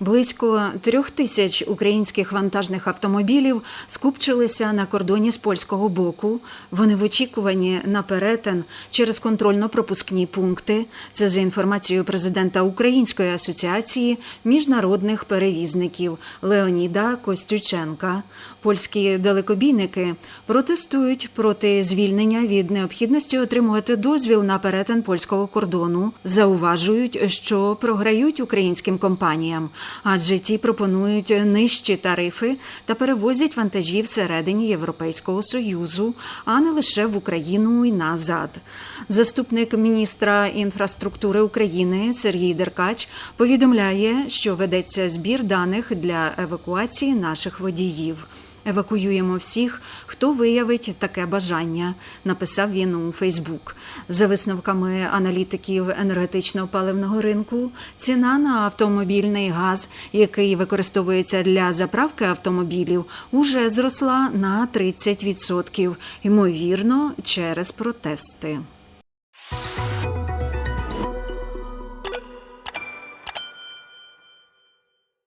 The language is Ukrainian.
Близько трьох тисяч українських вантажних автомобілів скупчилися на кордоні з польського боку. Вони в очікуванні на перетин через контрольно-пропускні пункти. Це за інформацією президента Української асоціації міжнародних перевізників Леоніда Костюченка. Польські далекобійники протестують проти звільнення від необхідності отримувати дозвіл на перетин польського кордону. Зауважують, що програють українським компаніям, адже ті пропонують нижчі тарифи та перевозять вантажі всередині Європейського союзу, а не лише в Україну і назад. Заступник міністра інфраструктури України Сергій Деркач повідомляє, що ведеться збір даних для евакуації наших водіїв. Евакуюємо всіх, хто виявить таке бажання, написав він у Фейсбук. За висновками аналітиків енергетично-паливного ринку, ціна на автомобільний газ, який використовується для заправки автомобілів, уже зросла на 30%, ймовірно, через протести.